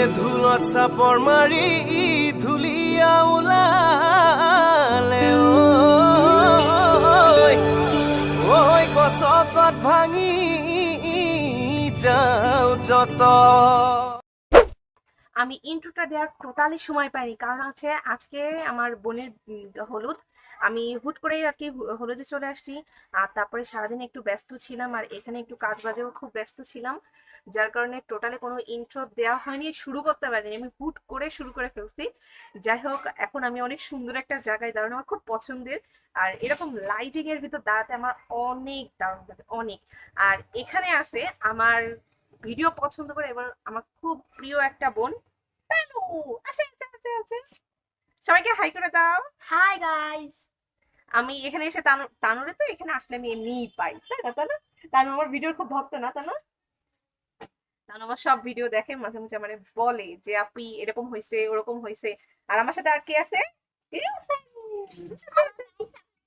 চাপৰ মাৰি ধুলীয়া ওলালে। ঐ গছকত ভাঙি যাওঁ যত। আমি ইন্ট্রোটা দেওয়ার টোটালি সময় পাইনি কারণ হচ্ছে আজকে আমার বোনের হলুদ। আমি হুট করে আর কি হলুদে চলে আসছি। আর তারপরে সারাদিন একটু ব্যস্ত ছিলাম আর এখানে একটু কাজ বাজেও খুব ব্যস্ত ছিলাম। যার কারণে টোটালে কোনো ইন্ট্রো দেওয়া হয়নি, শুরু করতে পারিনি। আমি হুট করে শুরু করে ফেলছি। যাই হোক, এখন আমি অনেক সুন্দর একটা জায়গায় দাঁড়ানো আমার খুব পছন্দের। আর এরকম লাইটিং এর ভিতর দাঁড়াতে আমার অনেক দারুণ লাগে, অনেক। আর এখানে আছে আমার ভিডিও পছন্দ করে এবার আমার খুব প্রিয় একটা বোন সবাইকে হাই করে দাও। হাই গাইস আমি এখানে এসে তানু তানুরে তো এখানে আসলে আমি এমনিই পাই তাই না তানু? তানু আমার ভিডিওর খুব ভক্ত না তানু? তানু আমার সব ভিডিও দেখে মাঝে মাঝে মানে বলে যে আপনি এরকম হয়েছে ওরকম হয়েছে আর আমার সাথে আর কে আছে?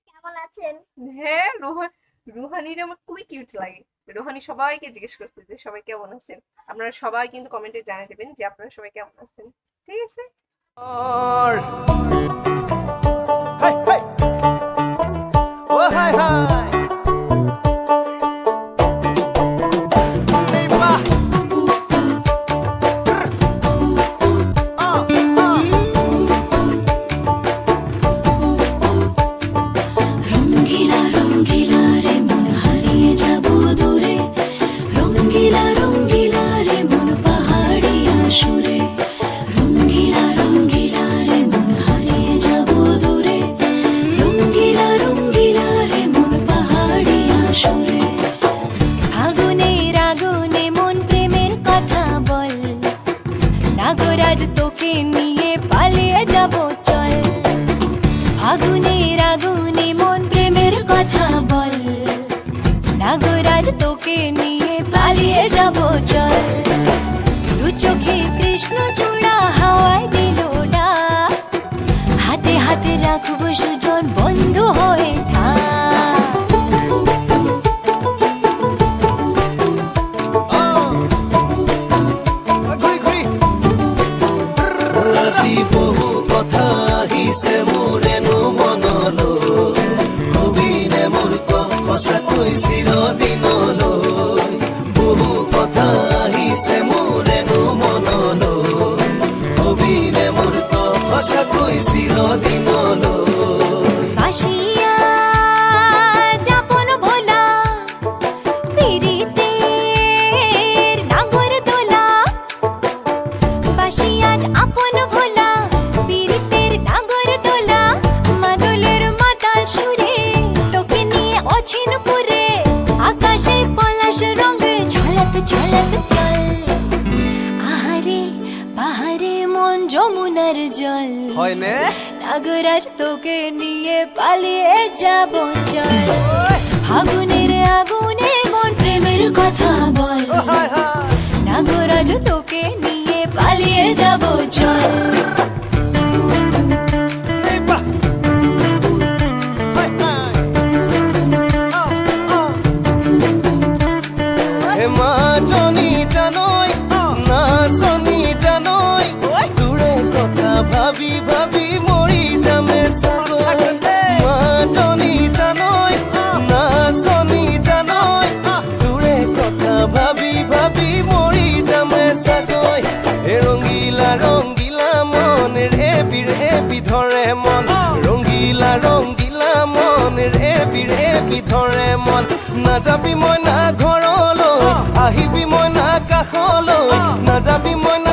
কেমন আছেন? হ্যাঁ রোহান রুহানির আমার খুবই কিউট লাগে। রোহানি সবাইকে জিজ্ঞেস করছে যে সবাই কেমন আছেন? আপনারা সবাই কিন্তু কমেন্টে জানিয়ে দেবেন যে আপনারা সবাই কেমন আছেন? ঠিক আছে? রাখব সুজন যাব মন নাযাবি মই না ঘৰলৈ আহিবি মই না কাষলৈ নাযাবি মই না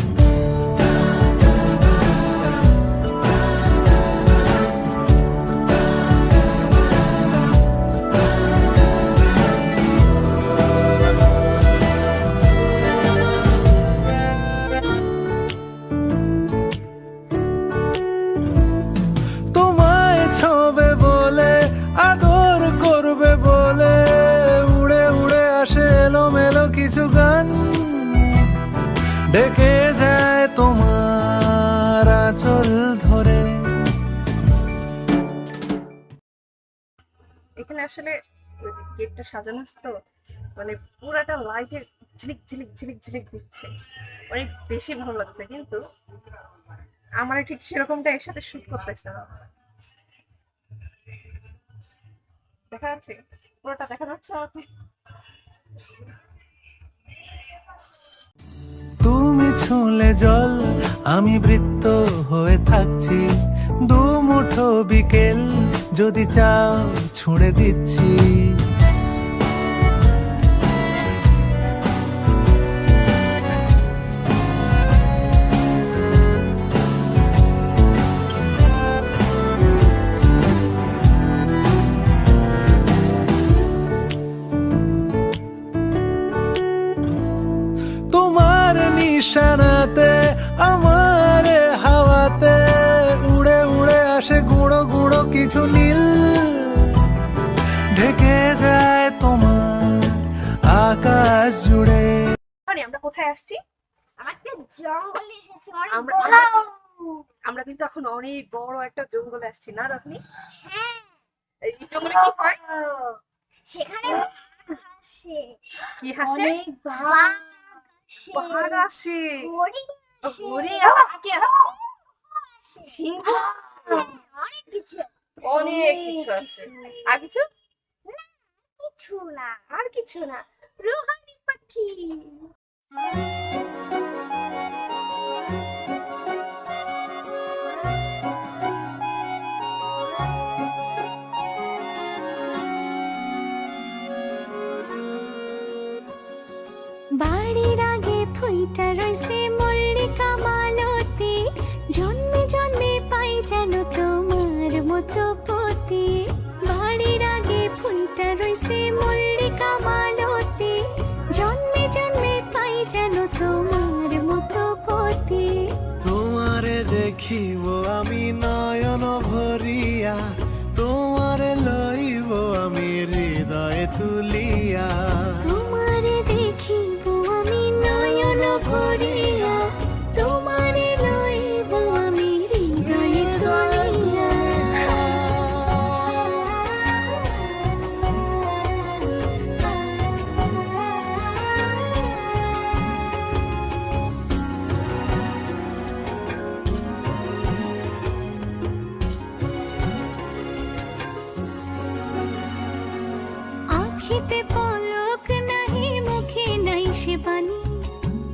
ডেকে যায় তোমার আঁচল ধরে। এখানে আসলে গেটটা সাজানো তো মানে পুরাটা লাইটের ঝিলিক ঝিলিক ঝিলিক ঝিলিক দিচ্ছে। অনেক বেশি ভালো লাগছে, কিন্তু আমার ঠিক সেরকমটা এর সাথে শুট করতেছে না। দেখা যাচ্ছে, পুরোটা দেখা যাচ্ছে আমাকে। তুমি ছুঁলে জল আমি বৃত্ত হয়ে থাকছি। দু মুঠো বিকেল যদি চাও ছুঁড়ে দিচ্ছি। আকাশ জুড়ে। মানে আমরা কোথায় আসছি? একটা জঙ্গলে এসেছি আমরা- আমরা কিন্তু এখন অনেক বড় একটা জঙ্গলে আসছি না রত্নি? হ্যাঁ। এই জঙ্গলে কি হয়? সেখানে কি হাসে? অনেক বাঘ আসে। আসে। হরিণ আসে। আসে কি আসে। সিংহ অনেক কিছু। অনেক কিছু আছে আর কিছু? কিছু না। আর কিছু না। রোহানি পাখি আমি নয়ন আখিতে পলক নাহি, মুখে নাই সে বাণী।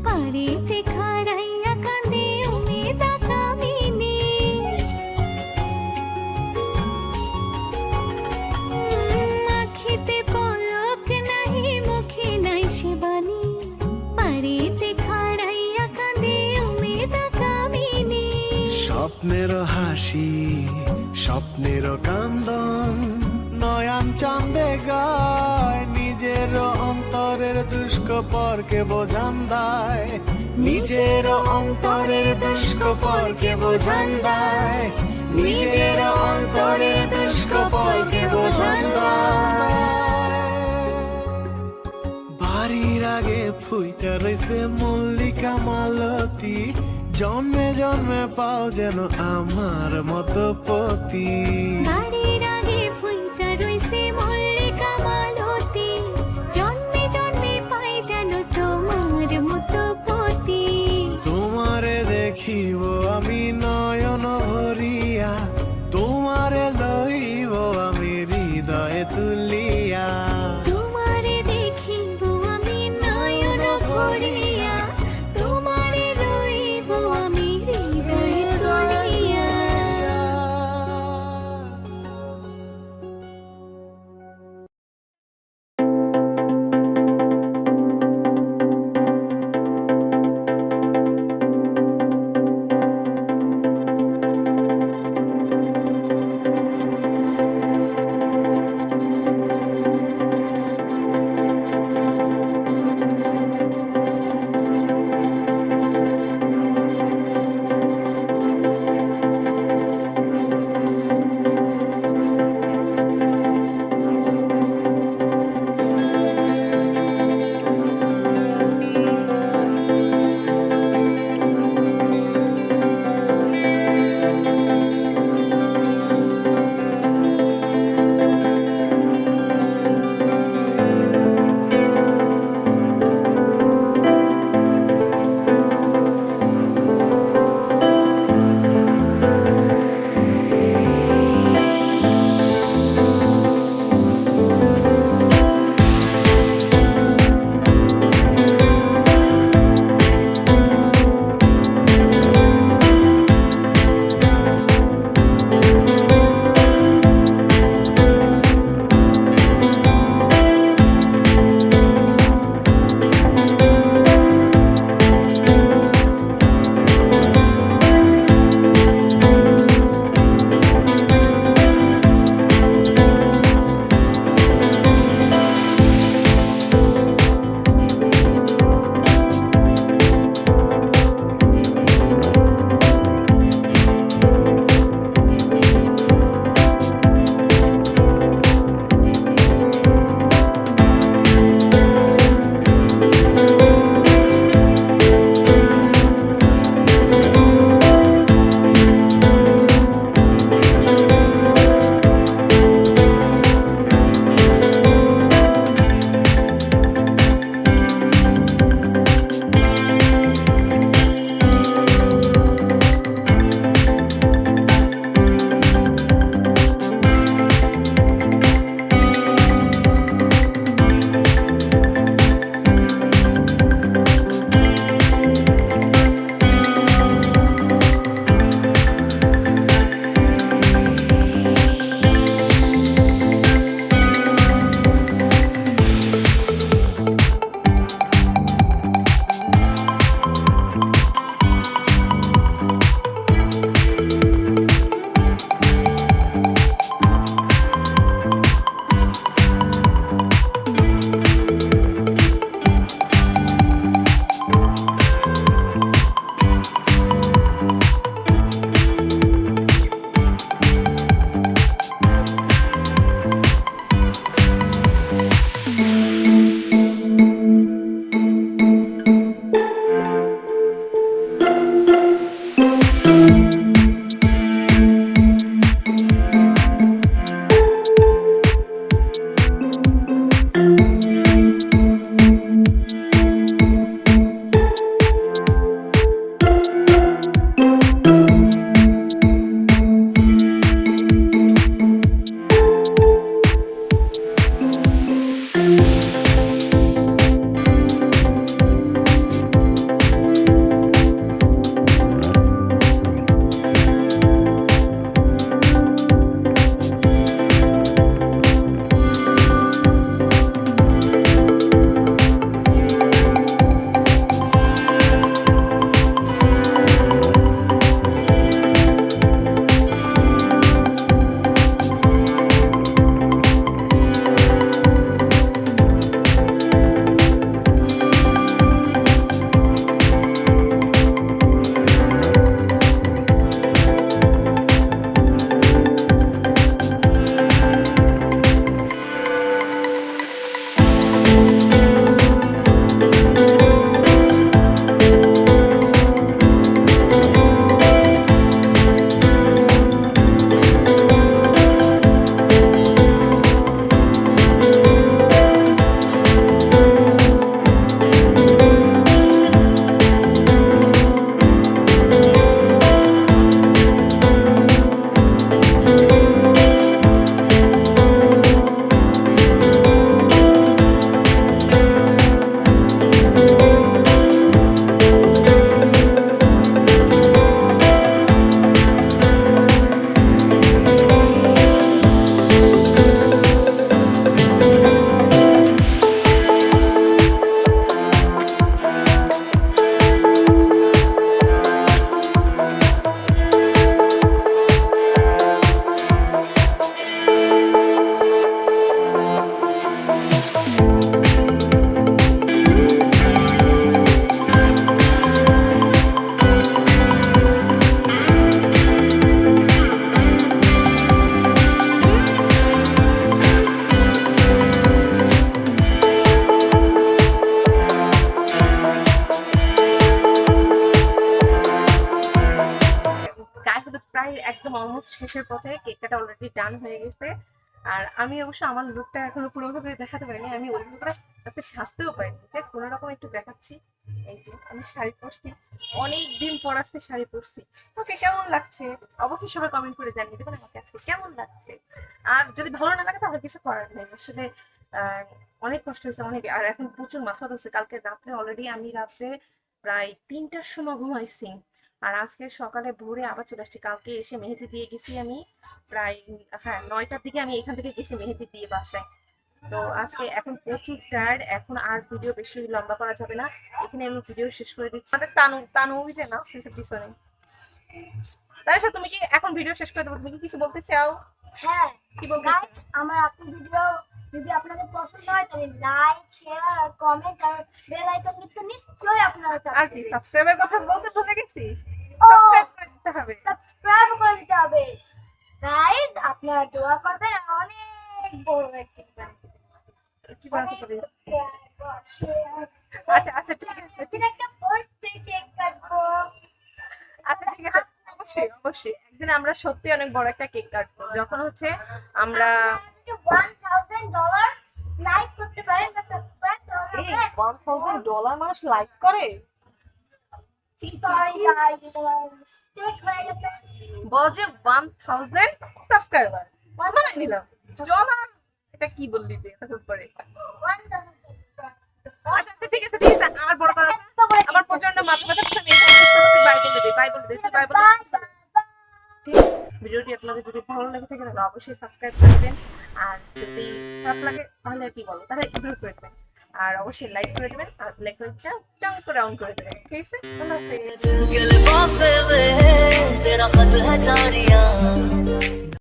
পারিতে খাড়াইয়া কাঁদে উমেদা কামিনী। আখিতে পলক নাহি, মুখে নাই সে বাণী। পারিতে খাড়াইয়া কাঁদে উমেদা কামিনী। স্বপ্নের হাসি, স্বপ্নের কান্দন দুষ্কপরকে বোঝান দায় নিজের অন্তরের দুষ্কপরকে বোঝান দায় নিজের অন্তরের দুষ্কপরকে বোঝান বাড়ির আগে ফুইটা রয়েছে মল্লিকা মালতী, জন্মে জন্মে পাও যেন আমার মতো পতি। দেখিব আমি নয়ন অলরেডি ডান হয়ে গেছে। আর আমি অবশ্য আমার লুকটা এখনও পুরোভাবে দেখাতে পারিনি, আমি ওই লুকটা আজকে সাজতেও পারিনি। যে কোনো রকম একটু দেখাচ্ছি। এই যে, আমি শাড়ি পরছি অনেক দিন পর আজকে শাড়ি পরছি। ওকে কেমন লাগছে? অবশ্যই সবাই কমেন্ট করে জানিয়ে দেবেন আমাকে আজকে কেমন লাগছে। আর যদি ভালো না লাগে তাহলে কিছু করার নেই। আসলে অনেক কষ্ট হয়েছে, অনেক, আর এখন প্রচুর মাথা ধরছে কালকে রাত্রে অলরেডি আমি রাত্রে প্রায় তিনটার সময় ঘুমাইছি। আর আজকে সকালে ভোরে আবার চলে আসছি। কালকে এসে মেহেদি দিয়ে গেছি আমি। প্রায় হ্যাঁ নয়টার দিকে আমি এখান থেকে গেছি মেহেদি দিয়ে বাসায়। তো আজকে এখন প্রচুর টায়ার্ড এখন আর ভিডিও বেশি লম্বা করা যাবে না। এখানে আমি ভিডিও শেষ করে দিচ্ছি। আমাদের তানু তানু ওই যে নাচতেছে পিছনে। তাই তুমি কি এখন ভিডিও শেষ করে দেবো? তুমি কি কিছু বলতে চাও? হ্যাঁ। কি বলতে আমার আপনি ভিডিও যদি আপনাদের পছন্দ হয় তাহলে লাইক শেয়ার আর কমেন্ট আর বেল আইকন কিন্তু নিশ্চয়ই আপনারা আর কি সাবস্ক্রাইবের কথা বলতে ভুলে গেছিস? সাবস্ক্রাইব করে দিতে হবে। সাবস্ক্রাইব করে দিতে হবে। গাইস আপনারা দোয়া করবেন অনেক বড় একটা আচ্ছা আচ্ছা ঠিক আছে ঠিক বার্থডে কেক কাটবো। আচ্ছা ঠিক আছে অবশ্যই অবশ্যই। একদিন আমরা সত্যি অনেক বড় একটা কেক কাটবো। যখন হচ্ছে আমরা ওয়ান থাউজেন্ড ডলার লাইক করতে পারেন বা সাবস্ক্রাইব তাহলে এই ওয়ান থাউজেন্ড ডলার মানুষ লাইক করে? বল যে ওয়ান থাউজেন্ড সাবস্ক্রাইবার বানাই নিলাম। ডলার এটা কি বললি তুই? এতক্ষণ পরে আচ্ছা আচ্ছা ঠিক আছে ঠিক আছে। আমার বড় কথা আমার প্রচণ্ড মাথা ব্যথা আমি বলে দিই বাই বলে দিই বাই বলে দিই ভিডিওটি আপনাদের যদি ভালো লাগে থাকে, তাহলে অবশ্যই সাবস্ক্রাইব করে দেবেন। আর যদি খারাপ লাগে, তাহলে কি বলো? তাহলে ইগনোর করে দেবেন। আর অবশ্যই লাইক করে দেবেন, আর লাইক করে টাউন করে অন করে দেবেন, ঠিক আছে? আল্লাহ হাফেজ।